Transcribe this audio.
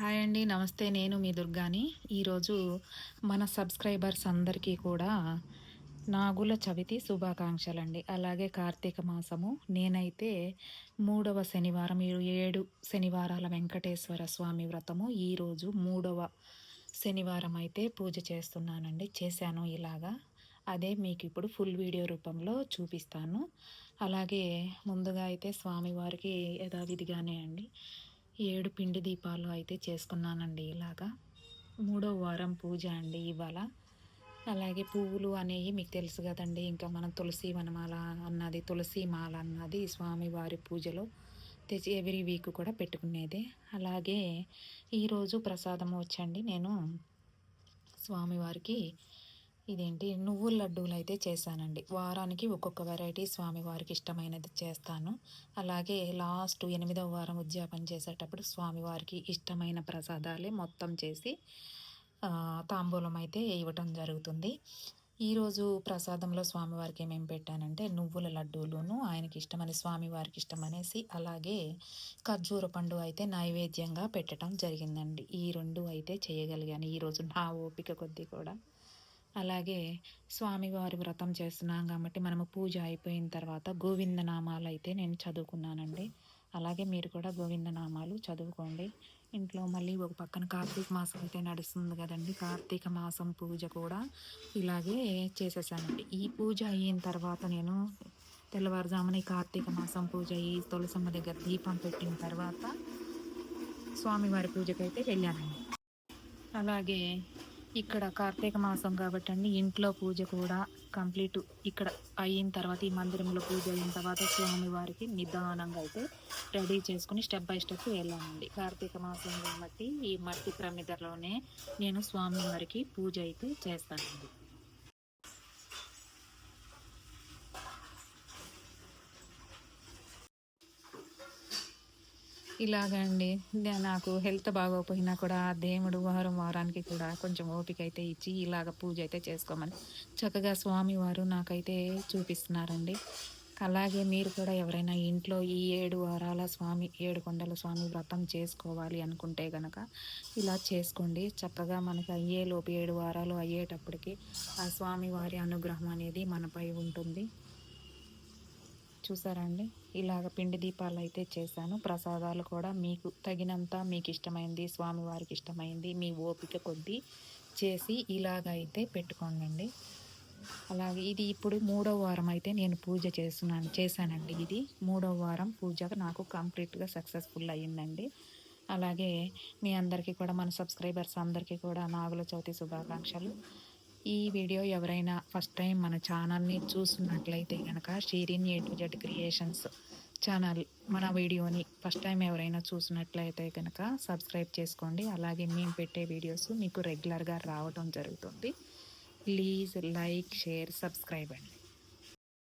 Hi అండి నమస్తే. నేను మీ దుర్గాని. ఈరోజు మన సబ్స్క్రైబర్స్ అందరికీ కూడా నాగుల చవితి శుభాకాంక్షలు అండి అలాగే కార్తీక మాసము. నేనైతే మూడవ శనివారం ఏడు శనివారాల వెంకటేశ్వర స్వామి వ్రతము. ఈరోజు మూడవ శనివారం అయితే పూజ చేస్తున్నానండి. చేశాను ఇలాగా. అదే మీకు ఇప్పుడు ఫుల్ వీడియో రూపంలో చూపిస్తాను. అలాగే ముందుగా అయితే స్వామివారికి యథావిధిగానే అండి. ఏడు పిండి దీపాలు అయితే చేసుకున్నానండి ఇలాగా. మూడో వారం పూజ అండి ఇవాళ. అలాగే పువ్వులు అనేవి మీకు తెలుసు కదండి ఇంకా మనం తులసి వనమాల అన్నది తులసి మాల అన్నది స్వామివారి పూజలో తెచ్చి ఎవ్రీ వీక్ కూడా పెట్టుకునేదే. అలాగే ఈరోజు ప్రసాదం వచ్చండి. నేను స్వామివారికి ఇదేంటి? నువ్వుల లడ్డూలు అయితే చేశానండి. వారానికి ఒక్కొక్క వెరైటీ స్వామివారికి ఇష్టమైనది చేస్తాను. అలాగే లాస్ట్ ఎనిమిదవ వారం ఉద్యాపన చేసేటప్పుడు స్వామివారికి ఇష్టమైన ప్రసాదాలే మొత్తం చేసి తాంబూలం అయితే ఇవ్వటం జరుగుతుంది. ఈరోజు ప్రసాదంలో స్వామివారికి ఏమేమి పెట్టానంటే నువ్వుల లడ్డూలును ఆయనకి ఇష్టమని స్వామివారికి ఇష్టమనేసి అలాగే ఖర్జూర పండు అయితే నైవేద్యంగా పెట్టడం జరిగిందండి. ఈ రెండు అయితే చేయగలిగాను. ఈరోజు నా ఓపిక కొద్దీ కూడా. అలాగే స్వామివారి వ్రతం చేస్తున్నాం కాబట్టి మనము పూజ అయిపోయిన తర్వాత గోవిందనామాలు అయితే నేను చదువుకున్నానండి. అలాగే మీరు కూడా గోవిందనామాలు చదువుకోండి. ఇంట్లో మళ్ళీ ఒక పక్కన కార్తీక మాసం అయితే నడుస్తుంది కదండి. కార్తీక మాసం పూజ కూడా ఇలాగే చేసేసానండి. ఈ పూజ అయిన తర్వాత నేను తెల్లవారుజామున ఈ కార్తీక మాసం పూజ ఈ తులసమ్మ దగ్గర దీపం పెట్టిన తర్వాత స్వామివారి పూజకైతే వెళ్ళానండి. అలాగే ఇక్కడ కార్తీక మాసం కాబట్టి అండి ఇంట్లో పూజ కూడా కంప్లీట్ ఇక్కడ అయిన తర్వాత ఈ మందిరంలో పూజ అయిన తర్వాత స్వామివారికి నిదానంగా అయితే రెడీ చేసుకుని స్టెప్ బై స్టెప్ వెళ్ళామండి. కార్తీక మాసం కాబట్టి ఈ మట్టి ప్రమిదలోనే నేను స్వామివారికి పూజ అయితే చేస్తానండి. ఇలాగండి నాకు హెల్త్ బాగోకపోయినా కూడా దేవుడు వారం వారానికి కూడా కొంచెం ఓపిక అయితే ఇచ్చి ఇలాగ పూజ అయితే చేసుకోమని చక్కగా స్వామివారు నాకైతే చూపిస్తున్నారండి. అలాగే మీరు కూడా ఎవరైనా ఇంట్లో ఈ ఏడు వారాల స్వామి ఏడు కొండల స్వామి వ్రతం చేసుకోవాలి అనుకుంటే కనుక ఇలా చేసుకోండి. చక్కగా మనకి అయ్యేలోపు ఏడు వారాలు అయ్యేటప్పటికి ఆ స్వామివారి అనుగ్రహం అనేది మనపై ఉంటుంది. చూసారండి ఇలాగ పిండి దీపాలు అయితే చేశాను. ప్రసాదాలు కూడా మీకు తగినంత మీకు ఇష్టమైంది స్వామివారికి ఇష్టమైంది మీ ఓపిక కొద్దీ చేసి ఇలాగ అయితే పెట్టుకోండి అలాగే ఇది ఇప్పుడు మూడో వారం అయితే నేను పూజ చేస్తున్నాను చేశానండి ఇది. మూడో వారం పూజ నాకు కంప్లీట్గా సక్సెస్ఫుల్ అయ్యిందండి. అలాగే మీ అందరికీ కూడా మన సబ్స్క్రైబర్స్ అందరికీ కూడా నాగుల చవితి శుభాకాంక్షలు. ఈ వీడియో ఎవరైనా ఫస్ట్ టైం మన ఛానల్ని చూస్తున్నట్లయితే కనుక Sheerin A to Z creations channel మన వీడియోని ఫస్ట్ టైం ఎవరైనా చూసినట్లయితే కనుక సబ్స్క్రైబ్ చేసుకోండి. అలాగే మేము పెట్టే వీడియోస్ మీకు రెగ్యులర్గా రావడం జరుగుతుంది. ప్లీజ్ లైక్ షేర్ సబ్స్క్రైబ్ అండి.